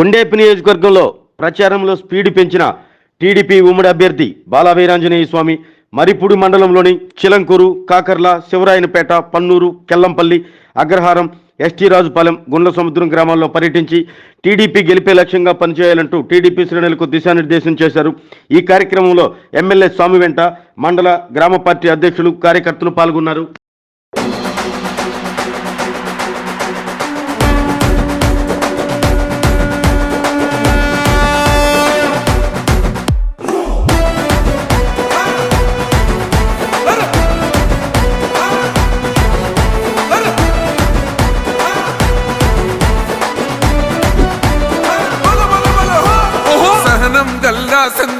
కొండేపి నియోజకవర్గంలో ప్రచారంలో స్పీడ్ పెంచిన టీడీపీ ఉమ్మడి అభ్యర్థి బాలా వీరాంజనేయ స్వామి మరిపూడి మండలంలోని చిలంకూరు కాకర్ల శివరాయనపేట పన్నూరు కెల్లంపల్లి అగ్రహారం ఎస్టీ రాజుపాలెం గుండ్ల సముద్రం గ్రామాల్లో పర్యటించి టీడీపీ గెలిపే లక్ష్యంగా పనిచేయాలంటూ టీడీపీ శ్రేణులకు దిశానిర్దేశం చేశారు. ఈ కార్యక్రమంలో ఎమ్మెల్యే స్వామి వెంట మండల గ్రామ పార్టీ అధ్యక్షులు కార్యకర్తలు పాల్గొన్నారు.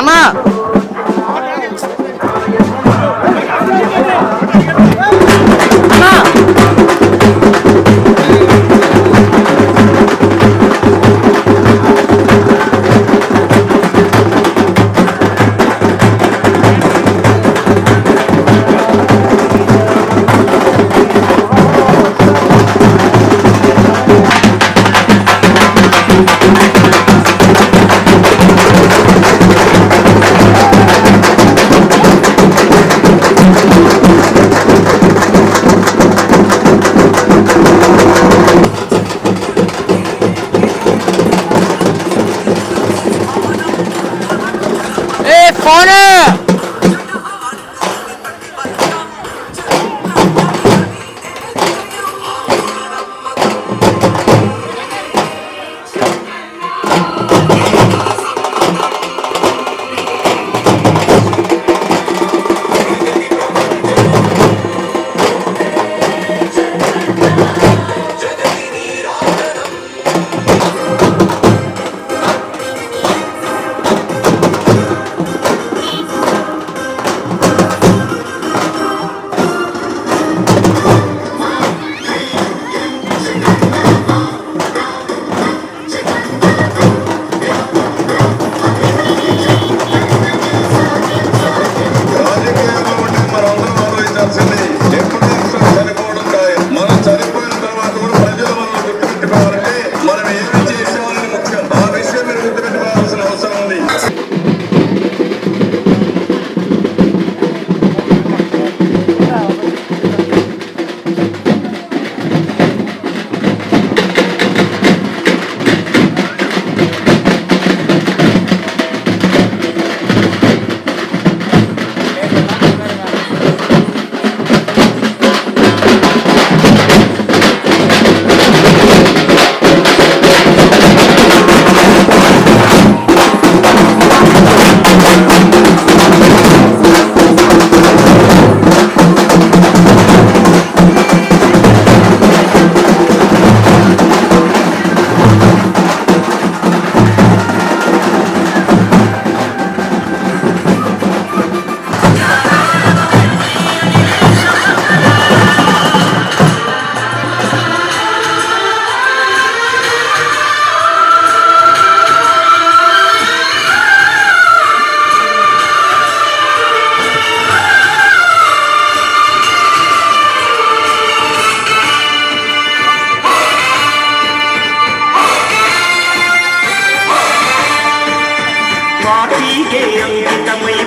ஆனா corner.